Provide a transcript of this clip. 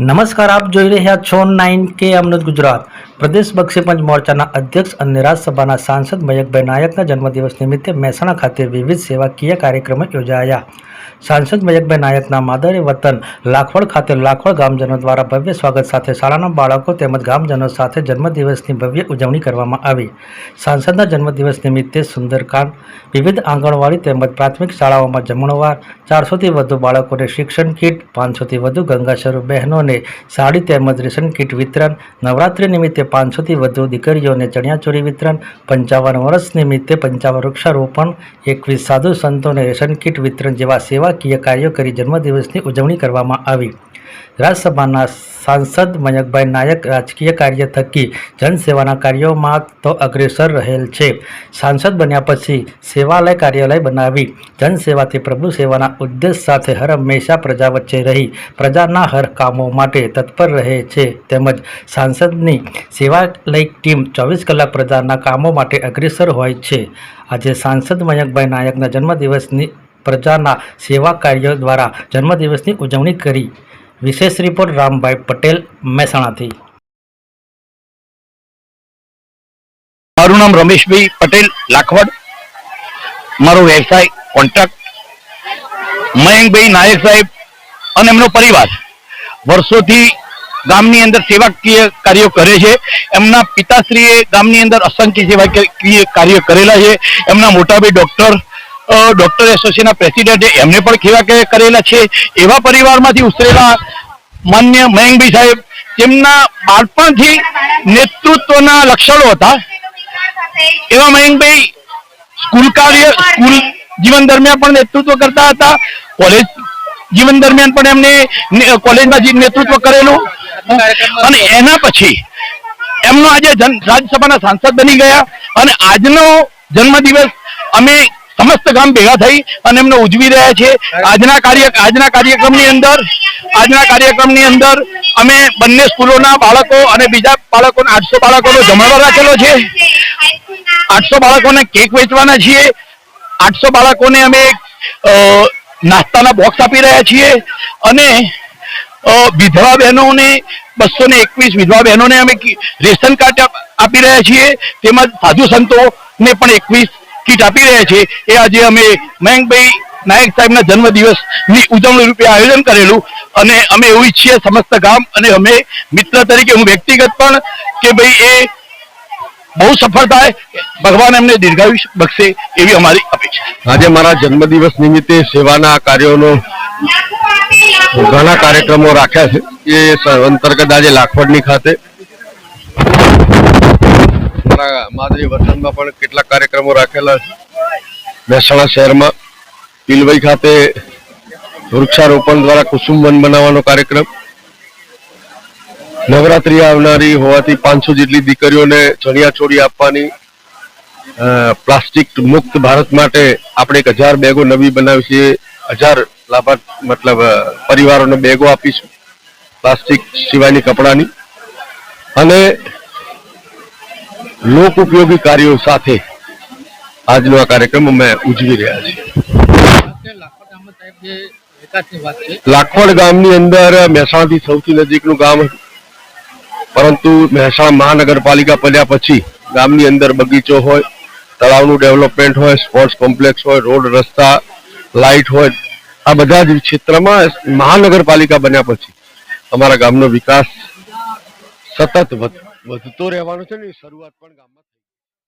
નમસ્કાર આપ જોઈ રહ્યા છો નાઇન કે અમૃત ગુજરાત. પ્રદેશ બક્ષી પંચ મોરચાના અધ્યક્ષ અને રાજ્યસભાના સાંસદ મયંકભાઈ નાયકના જન્મદિવસ નિમિત્તે મહેસાણા ખાતે વિવિધ સેવાકીય કાર્યક્રમો યોજાયા. સાંસદ મયંકભાઈ નાયકના માદરે વતન લાખવડ ખાતે લાખવડ ગામજનો દ્વારા ભવ્ય સ્વાગત સાથે શાળાના બાળકો તેમજ ગામજનો સાથે જન્મદિવસની ભવ્ય ઉજવણી કરવામાં આવી. સાંસદના જન્મદિવસ નિમિત્તે સુંદરકાંડ, વિવિધ આંગણવાડી તેમજ પ્રાથમિક શાળાઓમાં જમણવાર ચારસોથી વધુ બાળકોને શિક્ષણ કીટ, પાંચસોથી વધુ ગંગાશરૂ બહેનોને સાડી તેમજ રેશન કીટ વિતરણ, નવરાત્રિ નિમિત્તે પાંચસોથી વધુ દીકરીઓને ચણિયાચોળી વિતરણ, પંચાવન વર્ષ નિમિત્તે પંચાવન વૃક્ષારોપણ, એકવીસ સાધુ સંતોને રેશન કીટ વિતરણ જેવા સેવાકીય કાર્યો કરી જન્મદિવસની ઉજવણી કરવામાં આવી. રાજ્યસભાના સાંસદ મયંકભાઈ નાયક રાજકીય કાર્ય થકી જનસેવાના કાર્યોમાં તો અગ્રેસર રહેલ છે. સાંસદ બન્યા પછી સેવાલય કાર્યાલય બનાવી જનસેવાથી પ્રભુ સેવાના ઉદ્દેશ સાથે હર હંમેશા પ્રજા વચ્ચે રહી, પ્રજાના હર કામો માટે તત્પર રહે છે. તેમજ સાંસદની સેવાલય ટીમ ચોવીસ કલાક પ્રજાના કામો માટે અગ્રેસર હોય છે. આજે સાંસદ મયંકભાઈ નાયકના જન્મદિવસની પ્રજાના સેવા કાર્યો દ્વારા જન્મદિવસની ઉજવણી કરી. વિશેષ રિપોર્ટ રામભાઈ પટેલ મહેસાણાથી. મારું નામ રમેશભાઈ પટેલ લાખવડ. મારો વ્યવસાય કોન્ટ્રાક્ટ. મયંકભાઈ નાયક સાહેબ અને એમનો પરિવાર. વર્ષોથી ગામની અંદર સેવાકીય કાર્યો કરે છે. એમના પિતાશ્રીએ ગામની અંદર અસંખ્ય સેવાકીય કાર્ય કરેલા છે. એમના મોટાભાઈ ડોક્ટર ડોક્ટર એસોસિએશનના પ્રેસિડેન્ટ એમને પણ સેવાકીય કરેલા છે. એવા પરિવારમાંથી ઉછરેલા માન્ય મયંકભાઈ સાહેબ તેમના બાળપણથી નેતૃત્વના લક્ષણો હતા. એવા મયંકભાઈ સ્કૂલ કાર્ય, સ્કૂલ જીવન દરમિયાન પણ નેતૃત્વ કરતા હતા. કોલેજ જીવન દરમિયાન પણ એમને કોલેજમાં નેતૃત્વ કરેલું. અને એના પછી એમનો આજે રાજ્યસભાના સાંસદ બની ગયા અને આજનો જન્મદિવસ અમે સમસ્ત ગામ ભેગા થઈ અને એમને ઉજવી રહ્યા છે આજના કાર્ય, આજના કાર્યક્રમની અંદર, આજના કાર્યક્રમની અંદર અમે બંને સ્કૂલોના બાળકો અને બીજા બાળકો આઠસો બાળકોનો જમાડો રાખેલો છે. આઠસો બાળકોને કેક વેચવાના છીએ. આઠસો બાળકોને અમે નાસ્તાના બોક્સ આપી રહ્યા છીએ. અને વિધવા બહેનોને બસો ને એકવીસ વિધવા બહેનોને અમે રેશન કાર્ડ આપી રહ્યા છીએ. તેમજ સાધુ સંતોને પણ એકવીસ કીટ આપી રહ્યા છીએ. એ આજે અમે મયંકભાઈ નાયક સાહેબના જન્મદિવસની ઉજવણી રૂપે આયોજન કરેલું અને અમે એવું ઈચ્છીએ સમસ્ત ગામ અને અમે મિત્ર તરીકે હું વ્યક્તિગત પણ કે ભાઈ એ બહુ સફળ થાય. ભગવાન એમને દીર્ઘાયુષ બક્ષે એવી અમારી અપેક્ષા આજે મારા જન્મદિવસ નિમિત્તે સેવાના કાર્યોનો ઘણા કાર્યક્રમો રાખ્યા છે. એ અંતર્ગત આજે લાખવડની ખાતે. માદરી વતનમાં પણ કેટલાક કાર્યક્રમો રાખેલા છે. મહેસાણા શહેરમાં પિલવઈ ખાતે વૃક્ષારોપણ દ્વારા કુસુમ વન બનાવવાનો કાર્યક્રમ. નવરાત્રી આવનારી હોવાથી પાંચસો જેટલી દીકરીઓને ચણિયા છોડી આપવાની પ્લાસ્ટિક મુક્ત ભારત માટે આપણે એક હજાર બેગો નવી બનાવી છે. હજાર લાભાર્થ, મતલબ પરિવારોને બેગો આપીશું પ્લાસ્ટિક સિવાયની કપડાની. અને લોક ઉપયોગી કાર્યો સાથે આજનો આ કાર્યક્રમ અમે ઉજવી રહ્યા છીએ. લાખવડ ગામની અંદર મહેસાણાથી સૌથી નજીકનું ગામ પરંતુ મહેસાણા મહાનગરપાલિકા પડ્યા પછી ગામની અંદર બગીચો હોય, તળાવનું ડેવલપમેન્ટ હોય, સ્પોર્ટ્સ કોમ્પ્લેક્સ હોય, રોડ રસ્તા, લાઇટ હોય આ બધા જ ક્ષેત્રમાં મહાનગરપાલિકા બન્યા પછી અમારા ગામનો વિકાસ સતત વધ- વધતો રહેવાનો છે ને શરૂઆત પણ ગામમાં.